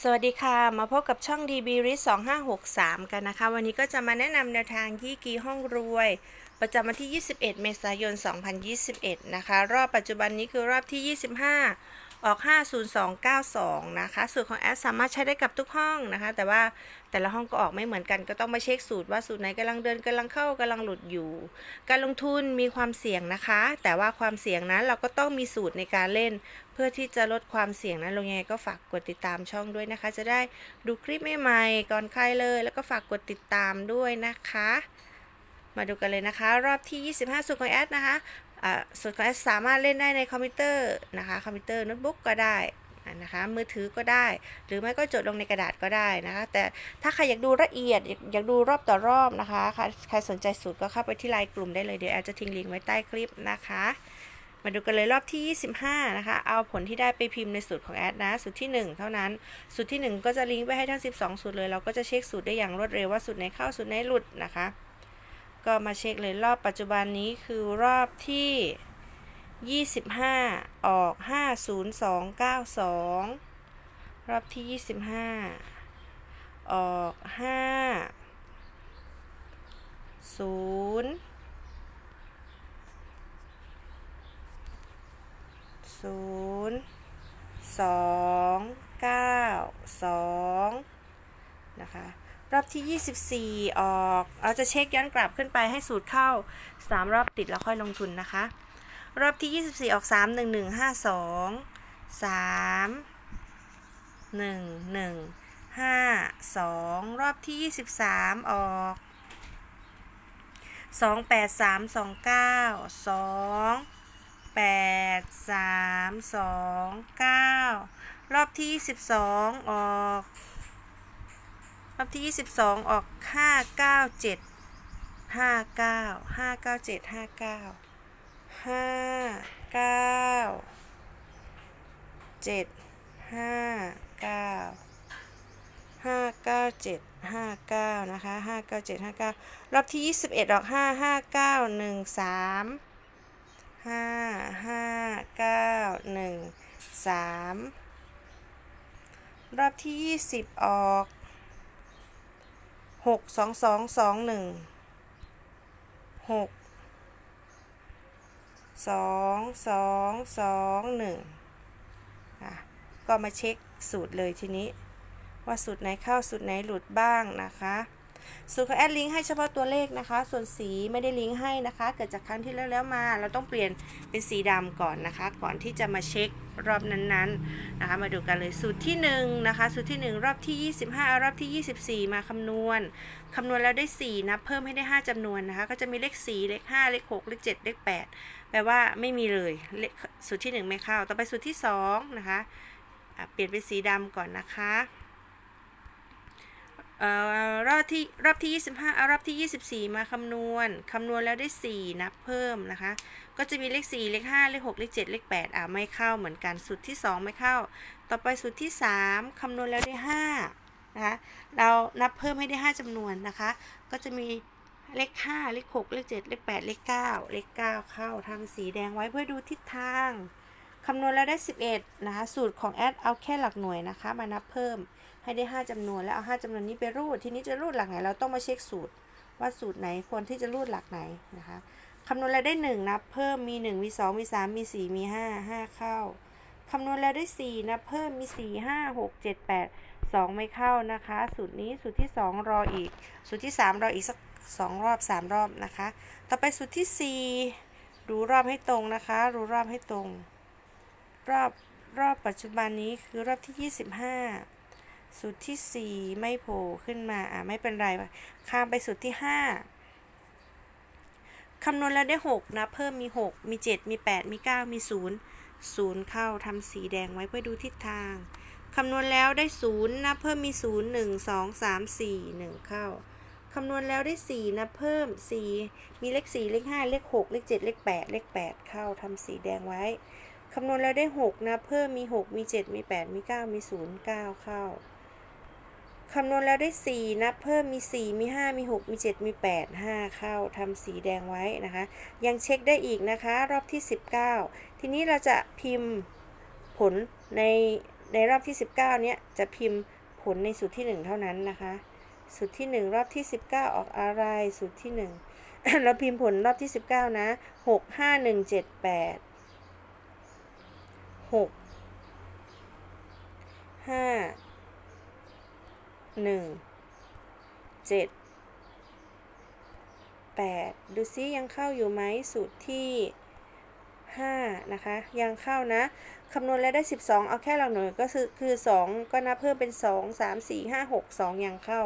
สวัสดีค่ะ มาพบกับช่อง DB r i s 2563 กันนะคะ วันนี้ก็จะมาแนะนำแนวทางที่กีห้องรวย ประจำวันที่ 21 เมษายน 2021 นะคะ รอบปัจจุบันนี้คือรอบที่ 25 ออก 50292 นะคะ สูตรของแอดสามารถใช้ได้กับทุกห้องนะคะ แต่ว่าแต่ละห้องก็ออกไม่เหมือนกัน ก็ต้องมาเช็คสูตรว่าสูตรไหนกำลังเดินกำลังเข้ากำลังหลุดอยู่ การลงทุนมีความเสี่ยงนะคะ แต่ว่าความเสี่ยงนั้นเราก็ต้องมีสูตรในการเล่น เพื่อที่จะลดความเสี่ยงนั้นลงยังไงก็ฝากกดติดตามช่องด้วยนะคะ จะได้ดูคลิปใหม่ๆก่อนใครเลย แล้วก็ฝากกดติดตามด้วยนะคะ มาดูกันเลยนะคะ รอบที่ 25 สูตรของแอดนะคะ สูตรของแอดสามารถเล่นได้ในคอมพิวเตอร์นะคะคอมพิวเตอร์โน้ตบุ๊กก็ได้นะคะมือถือก็ได้ หรือไม่ก็จดลงในกระดาษก็ได้นะคะแต่ถ้าใครอยากดูละเอียดอยากดูรอบต่อรอบนะคะใครใครสนใจสูตรก็เข้าไปที่ไลน์กลุ่มได้เลยเดี๋ยวแอดจะทิ้งลิงก์ไว้ใต้คลิปนะคะมาดูกันเลยรอบที่ 25 นะคะ เอาผลที่ได้ไปพิมพ์ในสูตรของแอดนะ สูตรที่ 1 เท่านั้น สูตรที่ 1 ก็จะลิงก์ไปให้ทั้ง 12 สูตรเลย เราก็จะเช็คสูตรได้อย่างรวดเร็วว่าสูตรไหนเข้าสูตรไหนหลุดนะคะ ก็มาเช็คเลยรอบปัจจุบันนี้คือรอบที่ 25 ออก 50292 รอบที่ 25 ออก 5 0ศูนย์สองเก้าสองนะคะ รอบที่ 24 ออก เราจะเช็คย้อนกลับขึ้นไปให้สูตรเข้า 3 รอบติดแล้วค่อยลงทุนนะคะ รอบที่ 24 ออก 3 1 1 5 2 3 1 1 5 2 รอบที่ 23 ออก 2 8 3 2 9 2แปดสามสองเก้ารอบที่ยี่สิบสองออก รอบที่ยี่สิบสองออกห้าเก้าเจ็ดห้าเก้าห้าเก้าเจ็ดห้าเก้าห้าเก้าเจ็ดห้าเก้าห้าเก้าเจ็ดห้าเก้านะคะห้าเก้าเจ็ดห้าเก้ารอบที่ยี่สิบเอ็ดออกห้าห้าเก้าหนึ่งสามห้าห้าเก้าหนึ่งสามรอบที่ยี่สิบออก หกสองสองสองหนึ่งหกสองสองสองหนึ่งก็มาเช็คสูตรเลยทีนี้ ว่าสูตรไหนเข้าสูตรไหนหลุดบ้างนะคะ สูตรของแอดลิงก์ให้เฉพาะตัวเลขนะคะ ส่วนสีไม่ได้ลิงก์ให้นะคะ เกิดจากครั้งที่แล้วแล้วมา เราต้องเปลี่ยนเป็นสีดำก่อนนะคะ ก่อนที่จะมาเช็ครอบนั้นๆนะคะ มาดูกันเลยสูตรที่1นะคะ สูตรที่ 1 รอบที่ 25 รอบที่ 24 มาคำนวณคำนวณแล้วได้ 4 นับเพิ่มให้ได้ 5จำนวนนะคะ ก็จะมีเลข 4 เลข 5 เลข 6 เลข 7 เลข 8 แปลว่าไม่มีเลยสูตรที่ 1 ไม่เข้า ต่อไปสูตรที่2นะคะเปลี่ยนเป็นสีดำก่อนนะคะ รอบที่รอบที่ 25เอารอบที่ 24 มาคำนวณคำนวณแล้วได้ 4 นับเพิ่มนะคะ ก็จะมีเลข 4 เลข 5 เลข 6 เลข 7 เลข 8 อ่าไม่เข้าเหมือนกันสูตรที่ 2 ไม่เข้า ต่อไปสูตรที่ 3 คำนวณแล้วได้ 5 นะคะ เรานับเพิ่มให้ได้ 5จำนวนนะคะ ก็จะมีเลข 5 เลข 6 เลข 7 เลข 8 เลข 9 เลข 9 เข้าทำสีแดงไว้เพื่อดูทิศทางคำนวณแล้วได้ 11 นะคะ สูตรของแอดเอาแค่หลักหน่วยนะคะ มานับเพิ่ม ให้ได้ 5จำนวนแล้วเอา5จำนวนนี้ไปรูด ทีนี้จะรูดหลักไหน เราต้องมาเช็คสูตร ว่าสูตรไหนควรที่จะรูดหลักไหนนะคะคำนวณแล้วได้ 1 นับเพิ่มมี 1 มี 2 มี 3 มี 4 มี 5 5 เข้าคำนวณแล้วได้ 4 นับเพิ่มมี 4 5 6 7 8 2 ไม่เข้านะคะ สูตรนี้สูตรที่ 2 รออีก สูตรที่ 3 รออีกสัก 2 รอบ 3 รอบนะคะ ต่อไปสูตรที่ 4 ดูรอบให้ตรงนะคะ ดูรอบให้ตรง รอบรอบปัจจุบันนี้คือรอบที่ 25 สูตรที่ 4 ไม่โผล่ขึ้นมา อ่าไม่เป็นไร ข้ามไปสูตรที่ 5 คำนวณแล้วได้ 6 นะ เพิ่มมี 6 มี 7 มี 8 มี 9 มี 0 0 เข้าทำสีแดงไว้เพื่อดูทิศทาง คำนวณแล้วได้ 0 นะ เพิ่มมี 0 1 2 3 4 1 เข้า คำนวณแล้วได้ 4 นะ เพิ่ม 4 มีเลข 4 เลข 5 เลข 6 เลข 7 เลข 8 เลข 8 เข้าทำสีแดงไว้ คำนวณแล้วได้ 6 นะ เพิ่มมี 6 มี 7 มี 8 มี 9 มี 0 9 เข้า คำนวณแล้วได้ 4 นับเพิ่มมี 4 มี 5 มี 6 มี 7 มี 8 5 เข้าทำสีแดงไว้นะคะ ยังเช็คได้อีกนะคะ รอบที่ 19 ทีนี้เราจะพิมพ์ผลในในรอบที่ 19 เนี้ยจะพิมพ์ผลในสูตรที่ 1 เท่านั้นนะคะ สูตรที่ 1 รอบที่ 19 ออกอะไรสูตรที่ 1 เราพิมพ์ผลรอบที่ 19 นะ 6 5 1 7 8 6 5 1 7 8ดูซิยังเข้าอยู่ไหมสูตรที่5นะคะ ยังเข้านะคำนวณแล้วได้ 12 เอาแค่หลักหน่วยก็คือคือ 2 ก็นับเพิ่มเป็น 2 3 4 5 6 2 ยังเข้า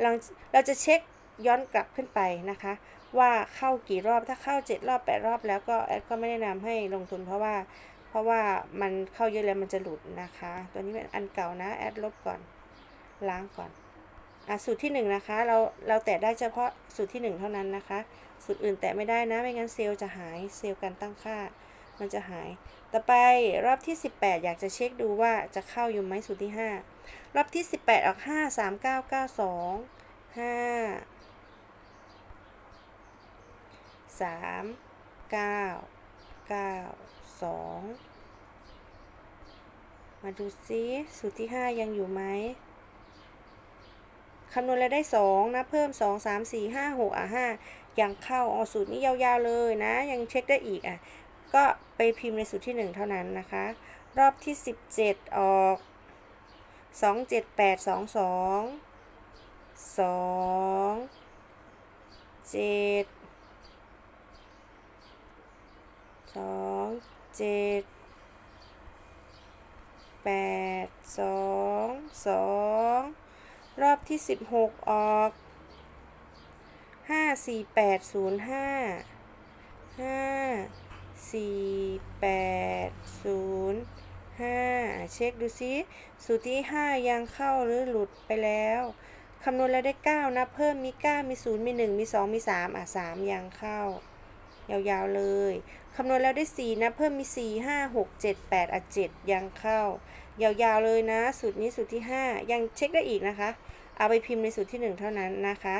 เราเราจะเช็คย้อนกลับขึ้นไปนะคะ ว่าเข้ากี่รอบถ้าเข้า 7 รอบ 8 รอบแล้วก็แอดก็ไม่แนะนำให้ลงทุนเพราะว่า เพราะว่ามันเข้าเยอะแล้วมันจะหลุดนะคะ ตัวนี้เป็นอันเก่านะ แอดลบก่อน ล้างก่อนอะสูตรที่1นนะคะเราเราแตะได้เฉพาะสูตรที่ 1 เท่านั้นนะคะ สูตรอื่นแตะไม่ได้นะไม่งั้นเซลล์จะหายเซลล์การตั้งค่า มันจะหาย ต่อไปรอบที่ 18 อยากจะเช็คดูว่าจะเข้าอยู่ไหมสูตรที่ 5 รอบที่ 18 ออก 5 3 9 9 2 5 3 9 9 2 มาดูซิสูตรที่ 5 ยังอยู่ไหม คำนวณแล้วได้2นะเพิ่ม 2 3 4 5 6อะ5ยังเข้าออสูตรนี้ยาวๆเลยนะ ยังเช็คได้อีกอะก็ไปพิมพ์ในสูตรที่ 1 เท่านั้นนะคะ รอบที่ 17 ออก 2 7 8 2 2 2 7 2 7 8 2 2 รอบที่ 16 ออก 5 4 8 0 5 5 4 8 0 5 เช็คดูซิ สูตรที่ 5 ยังเข้าหรือหลุดไปแล้วคำนวณแล้วได้ 9 นะ เพิ่มมี 9 มี 0 มี 1 มี 2 มี 3 อะ 3 ยังเข้า ยาวๆเลย คำนวณแล้วได้ 4 นะ เพิ่มมี 4 5 6 7 8 อะ 7 ยังเข้า ยาวๆเลยนะ สูตรนี้สูตรที่ 5 ยังเช็คได้อีกนะคะ เอาไปพิมพ์ในสูตรที่ 1 เท่านั้นนะคะ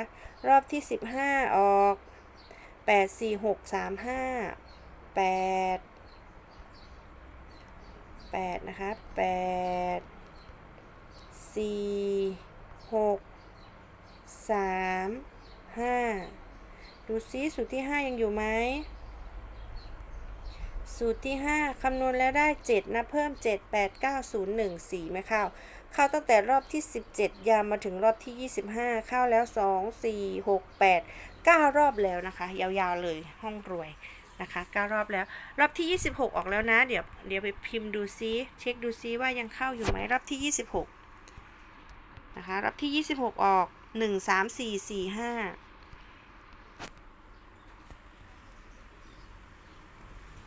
รอบที่ 15 ออก 8 4 6 3 5 8 8 นะคะ 8 4 6 3 5 ดูซิสูตรที่ 5 ยังอยู่ไหม สูตรที่ 5 คำนวณแล้วได้ 7 นะ เพิ่ม 7 8 9 0 1 4 ไม่เข้า เข้าตั้งแต่รอบที่ 17 ยามมาถึงรอบที่ 25 เข้าแล้ว 2 4 6 8 9 รอบแล้วนะคะ ยาวๆเลยห้องรวยนะคะ9รอบแล้ว รอบที่ 26 ออกแล้วนะ เดี๋ยวเดี๋ยวไปพิมพ์ดูซิเช็คดูซิว่ายังเข้าอยู่ไหมรอบที่ 26นะคะรอบที่ 26 ออก 1 3 4 4 5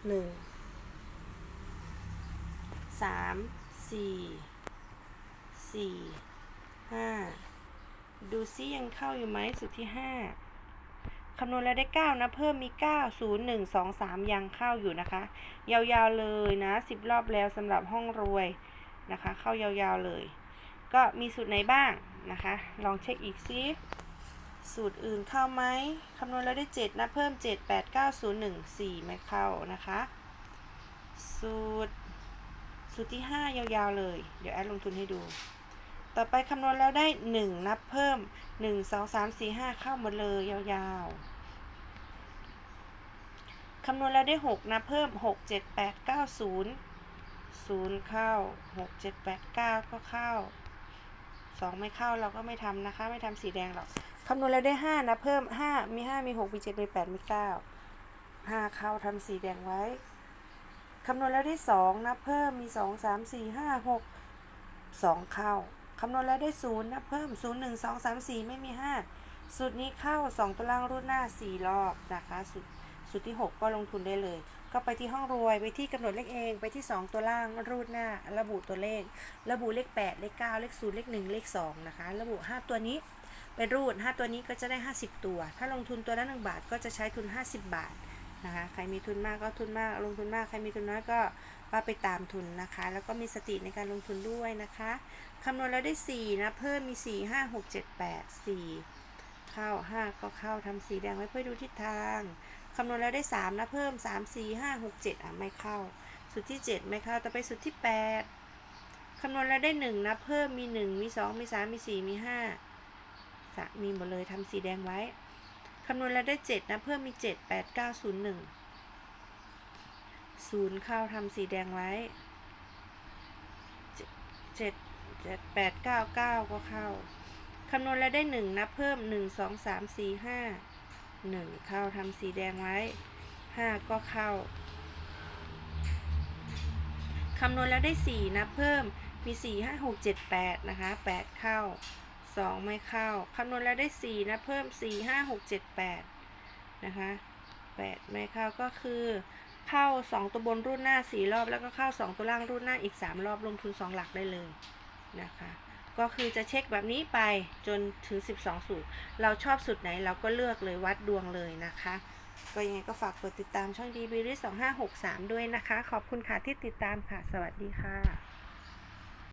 หนึ่งสามสี่ สี่ห้าดูซิยังเข้าอยู่ไหมสุดที่ห้าคำนวณแล้วได้เก้านะ เพิ่มมีเก้าศูนย์หนึ่งสองสามยังเข้าอยู่นะคะ ยาวๆเลยนะสิบรอบแล้วสำหรับห้องรวยนะคะ เข้ายาวๆเลย ก็มีสูตรไหนบ้างนะคะ ลองเช็คอีกซิสูตรอื่นเข้าไหมคำนวณแล้วได้7นะ เพิ่ม7 8 9 0 1 4ไม่เข้านะคะ สูตรสูตรที่5ยาวๆเลย เดี๋ยวแอดลงทุนให้ดู ต่อไปคำนวณแล้วได้ 1 นับเพิ่ม 1 2 3 4 5 เข้าหมดเลยยาวๆ คำนวณแล้วได้ 6 นับเพิ่ม 6 7 8 9 0 0 เข้า 6 7 8 9 ก็เข้า 2 ไม่เข้าเราก็ไม่ทำนะคะ ไม่ทำสีแดงหรอก คำนวณแล้วได้ 5นะเพิ่ม 5 มี 5 มี 6 มี 7 มี 8 มี 9 5 เข้าทำสีแดงไว้ คำนวณแล้วได้ 2นะเพิ่ม มี 2 3 4 5 6 2 เข้า คำนวณแล้วได้0นะเพิ่ม 0 1 2 3 4 ไม่มี 5 สูตรนี้เข้า 2 ตัวล่างรูดหน้า 4 รอบนะคะสูตรสูตรที่ 6 ก็ลงทุนได้เลย ก็ไปที่ห้องรวยไปที่กำหนดเลขเองไปที่ 2 ตัวล่างรูดหน้า ระบุตัวเลข ระบุเลข 8 เลข 9 เลข 0 เลข 1 เลข 2 นะคะ ระบุ 5 ตัวนี้เป็นรูด 5 ตัวนี้ก็จะได้ 50 ตัว ถ้าลงทุนตัวละ1บาทก็จะใช้ทุน 50 บาทนะคะ ใครมีทุนมากก็ทุนมาก ลงทุนมาก ใครมีทุนน้อยก็ ว่าไปตามทุนนะคะ แล้วก็มีสติในการลงทุนด้วยนะคะคำนวณแล้วได้ 4 นะ เพิ่มมี 4 5 6 7 8 4 เข้า 5 ก็เข้าทำสีแดงไว้เพื่อดูทิศทางคำนวณแล้วได้ 3 นะ เพิ่ม 3 4 5 6 7 อะ ไม่เข้า สุดที่ 7 ไม่เข้า ต่อไปสุดที่ 8 คำนวณแล้วได้หนึ่งนับเพิ่มมีหนึ่งมีสองมีสามมีสี่มีห้าสะมีหมดเลยทำสีแดงไว้คำนวณแล้วได้เจ็ดนับเพิ่มมีเจ็ดแปดเก้า ศูนย์เข้าทำสีแดงไว้เจ็ดเจ็ดแปดเก้าเก้าก็เข้า คำนวณแล้วได้หนึ่งนับเพิ่มหนึ่งสองสามสี่ห้าหนึ่งเข้าทำสีแดงไว้ห้าก็เข้า คำนวณแล้วได้สี่นับเพิ่มมีสี่ห้าหกเจ็ดแปดนะคะแปดเข้าสองไม่เข้า คำนวณแล้วได้สี่นับเพิ่มสี่ห้าหกเจ็ดแปดนะคะแปดไม่เข้าก็คือ เข้าสองตัวบนรุ่นหน้าสี่รอบ แล้วก็เข้าสองตัวล่างรุ่นหน้าอีกสามรอบลงทุนสองหลักได้เลยนะคะ ก็คือจะเช็คแบบนี้ไปจนถึง 12 สูตร เราชอบสูตรไหนเราก็เลือกเลยวัดดวงเลยนะคะ ก็ยังไงก็ฝากกดติดตามช่องดีบิริส2563ด้วยนะคะ ขอบคุณค่ะที่ติดตามค่ะ สวัสดีค่ะ